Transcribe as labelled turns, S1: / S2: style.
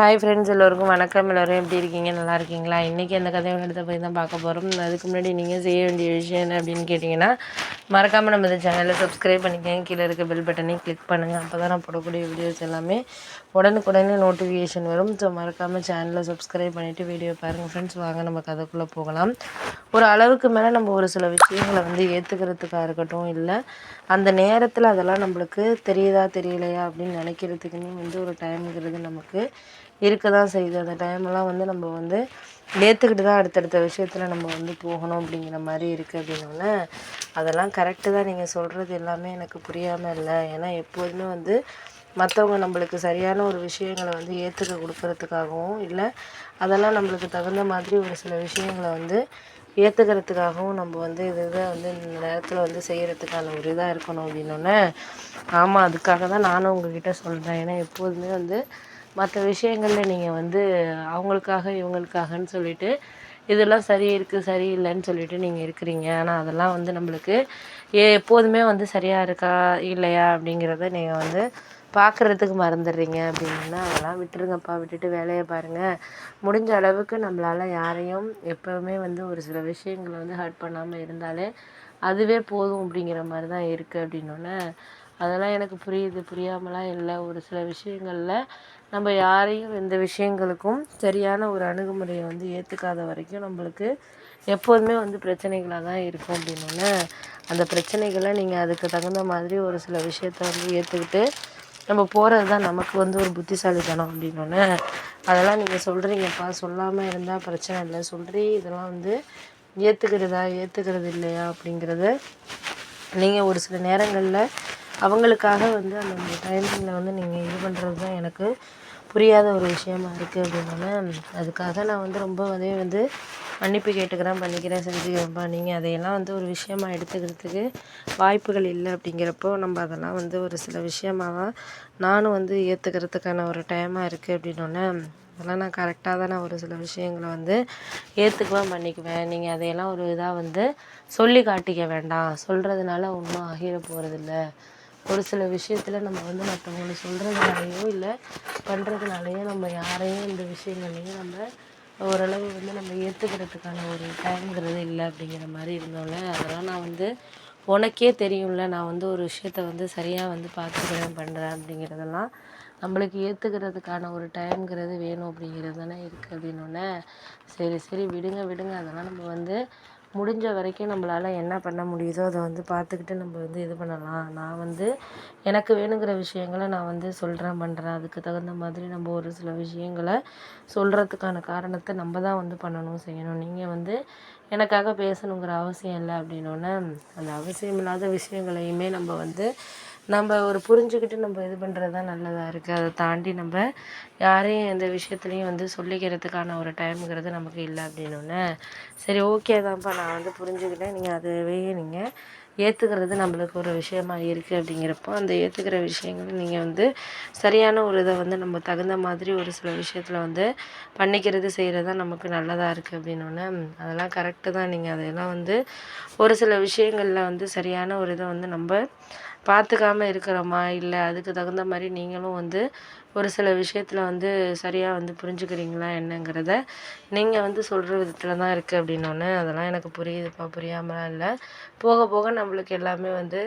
S1: hi friends எல்லோருக்கும் வணக்கம் எல்லோரும் எப்படி இருக்கீங்க நல்லா இருக்கீங்களா இன்றைக்கி அந்த கதையை எடுத்த போய் தான் பார்க்க போகிறோம் அதுக்கு முன்னாடி நீங்கள் செய்ய வேண்டிய விஷயம் என்ன அப்படின்னு கேட்டிங்கன்னா மறக்காமல் நம்ம இந்த சேனலை சப்ஸ்கிரைப் பண்ணிக்கோங்க கீழே இருக்க பெல் பட்டனை கிளிக் பண்ணுங்கள் அப்போ தான் நான் போடக்கூடிய வீடியோஸ் எல்லாமே உடனுக்குடனே நோட்டிஃபிகேஷன் வரும் ஸோ மறக்காமல் சேனலை சப்ஸ்கிரைப் பண்ணிவிட்டு வீடியோ பாருங்கள் ஃப்ரெண்ட்ஸ் வாங்க நம்ம கதைக்குள்ளே போகலாம் ஒரு அளவுக்கு மேலே நம்ம ஒரு சில விஷயங்களை வந்து ஏற்றுக்கிறதுக்காக இருக்கட்டும் இல்லை அந்த நேரத்தில் அதெல்லாம் நம்மளுக்கு தெரியுதா தெரியலையா அப்படின்னு நினைக்கிறதுக்குன்னு வந்து ஒரு டைம்ங்கிறது நமக்கு இருக்க தான் செய்யுது அந்த டைம்லாம் வந்து நம்ம வந்து ஏற்றுக்கிட்டு தான் அடுத்தடுத்த விஷயத்தில் நம்ம வந்து போகணும் அப்படிங்கிற மாதிரி இருக்குது அப்படின்னோடனே அதெல்லாம் கரெக்டு தான் நீங்கள் சொல்கிறது எல்லாமே எனக்கு புரியாமல் இல்லை ஏன்னா எப்போதுமே வந்து மற்றவங்க நம்மளுக்கு சரியான ஒரு விஷயங்களை வந்து ஏற்றுக்க கொடுக்கறதுக்காகவும் இல்லை அதெல்லாம் நம்மளுக்கு தகுந்த மாதிரி ஒரு சில விஷயங்களை வந்து ஏற்றுக்கிறதுக்காகவும் நம்ம வந்து இது இதை வந்து இந்த நேரத்தில் வந்து செய்கிறதுக்கான ஒரு இதாக இருக்கணும் அப்படின்னோடனே ஆமாம் அதுக்காக தான் நானும் உங்ககிட்ட சொல்கிறேன் ஏன்னா எப்போதுமே வந்து மற்ற விஷயங்களில் நீங்கள் வந்து அவங்களுக்காக இவங்களுக்காகன்னு சொல்லிட்டு இதெல்லாம் சரி இருக்குது சரி இல்லைன்னு சொல்லிட்டு நீங்கள் இருக்கிறீங்க ஆனால் அதெல்லாம் வந்து நம்மளுக்கு எப்போதுமே வந்து சரியாக இருக்கா இல்லையா அப்படிங்கிறத நீங்கள் வந்து பார்க்குறதுக்கு மறந்துடுறீங்க அப்படின்னா அதெல்லாம் விட்டுருங்கப்பா விட்டுட்டு வேலையை பாருங்கள் முடிஞ்ச அளவுக்கு நம்மளால் யாரையும் எப்போவுமே வந்து ஒரு சில விஷயங்களை வந்து ஹர்ட் பண்ணாமல் இருந்தாலே அதுவே போதும் அப்படிங்கிற மாதிரி தான் இருக்குது அப்படின்னோடனே அதெல்லாம் எனக்கு புரியுது புரியாமலாம் இல்லை ஒரு சில விஷயங்களில் நம்ம யாரையும் எந்த விஷயங்களுக்கும் சரியான ஒரு அணுகுமுறையை வந்து ஏற்றுக்காத வரைக்கும் நம்மளுக்கு எப்போதுமே வந்து பிரச்சனைகளாக தான் இருக்கும் அப்படின்னோடனே அந்த பிரச்சனைகளை நீங்கள் அதுக்கு தகுந்த மாதிரி ஒரு சில விஷயத்த வந்து ஏற்றுக்கிட்டு நம்ம போகிறது தான் நமக்கு வந்து ஒரு புத்திசாலித்தனம் அப்படின்னோடனே அதெல்லாம் நீங்கள் சொல்கிறீங்கப்பா சொல்லாமல் இருந்தால் பிரச்சனை இல்லை சொல்கிறி இதெல்லாம் வந்து ஏற்றுக்கிறதா ஏற்றுக்கிறது இல்லையா அப்படிங்கிறத நீங்கள் ஒரு சில நேரங்களில் அவங்களுக்காக வந்து அந்த டைமிங்கில் வந்து நீங்கள் இது பண்ணுறது தான் எனக்கு புரியாத ஒரு விஷயமா இருக்குது அப்படின்னோடனே அதுக்காக நான் வந்து ரொம்ப வந்து வந்து மன்னிப்பு கேட்டுக்கிறேன் பண்ணிக்கிறேன் செஞ்சுக்கிறேன்ப்பா நீங்கள் அதையெல்லாம் வந்து ஒரு விஷயமாக எடுத்துக்கிறதுக்கு வாய்ப்புகள் இல்லை அப்படிங்கிறப்போ நம்ம அதெல்லாம் வந்து ஒரு சில விஷயமாக நானும் வந்து ஏற்றுக்கிறதுக்கான ஒரு டைமாக இருக்குது அப்படின்னோடனே அதெல்லாம் நான் கரெக்டாக தான் நான் ஒரு சில விஷயங்களை வந்து ஏற்றுக்குவேன் பண்ணிக்குவேன் நீங்கள் அதையெல்லாம் ஒரு இதாக வந்து சொல்லி காட்டிக்க வேண்டாம் சொல்கிறதுனால ஒன்றும் ஆகிட போகிறதில்ல ஒரு சில விஷயத்தில் நம்ம வந்து மற்றவங்கள சொல்கிறதுனாலையோ இல்லை பண்ணுறதுனாலையோ நம்ம யாரையும் இந்த விஷயங்களையும் நம்ம ஓரளவு வந்து நம்ம ஏற்றுக்கிறதுக்கான ஒரு டைம்ங்கிறது இல்லை அப்படிங்கிற மாதிரி இருந்தோம்ல அதெல்லாம் நான் வந்து உனக்கே தெரியும்ல நான் வந்து ஒரு விஷயத்த வந்து சரியாக வந்து பார்த்துக்கிறேன் பண்ணுறேன் அப்படிங்கிறதெல்லாம் நம்மளுக்கு ஏற்றுக்கிறதுக்கான ஒரு டைம்ங்கிறது வேணும் அப்படிங்கிறது தானே இருக்குது அப்படின்னோடனே சரி சரி விடுங்க விடுங்க அதெல்லாம் நம்ம வந்து முடிஞ்ச வரைக்கும் நம்மளால் என்ன பண்ண முடியுதோ அதை வந்து பார்த்துக்கிட்டு நம்ம வந்து இது பண்ணலாம் நான் வந்து எனக்கு வேணுங்கிற விஷயங்கள நான் வந்து சொல்கிறேன் பண்ணுறேன் அதுக்கு தகுந்த மாதிரி நம்ம ஒரு சில விஷயங்களை சொல்கிறதுக்கான காரணத்தை நம்ம தான் வந்து பண்ணணும் செய்யணும் நீங்கள் வந்து எனக்காக பேசணுங்கிற அவசியம் இல்லை அப்படின்னோடனே அந்த அவசியம் இல்லாத விஷயங்களையுமே நம்ம வந்து நம்ம ஒரு புரிஞ்சுக்கிட்டு நம்ம இது பண்ணுறது தான் நல்லதாக இருக்குது அதை தாண்டி நம்ம யாரையும் எந்த விஷயத்துலையும் வந்து சொல்லிக்கிறதுக்கான ஒரு டைமுங்கிறது நமக்கு இல்லை அப்படின்னோடனே சரி ஓகே தான்ப்பா நான் வந்து புரிஞ்சுக்கிட்டேன் நீங்கள் அதுவே நீங்கள் ஏற்றுக்கிறது நம்மளுக்கு ஒரு விஷயமாக இருக்குது அப்படிங்கிறப்போ அந்த ஏற்றுக்கிற விஷயங்கள் நீங்கள் வந்து சரியான ஒரு இதை வந்து நம்ம தகுந்த மாதிரி ஒரு சில விஷயத்தில் வந்து பண்ணிக்கிறது செய்கிறது தான் நமக்கு நல்லதாக இருக்குது அப்படின்னோடனே அதெல்லாம் கரெக்டு தான் நீங்கள் அதையெல்லாம் வந்து ஒரு சில விஷயங்களில் வந்து சரியான ஒரு இதை வந்து நம்ம பார்த்துக்காம இருக்கிறோமா இல்லை அதுக்கு தகுந்த மாதிரி நீங்களும் வந்து ஒரு சில விஷயத்தில் வந்து சரியாக வந்து புரிஞ்சுக்கிறீங்களா என்னங்கிறத நீங்கள் வந்து சொல்கிற விதத்தில் தான் இருக்குது அப்படின்னோன்னு அதெல்லாம் எனக்கு புரியுதுப்பா புரியாமலாம் இல்லை போக போக நம்மளுக்கு எல்லாமே வந்து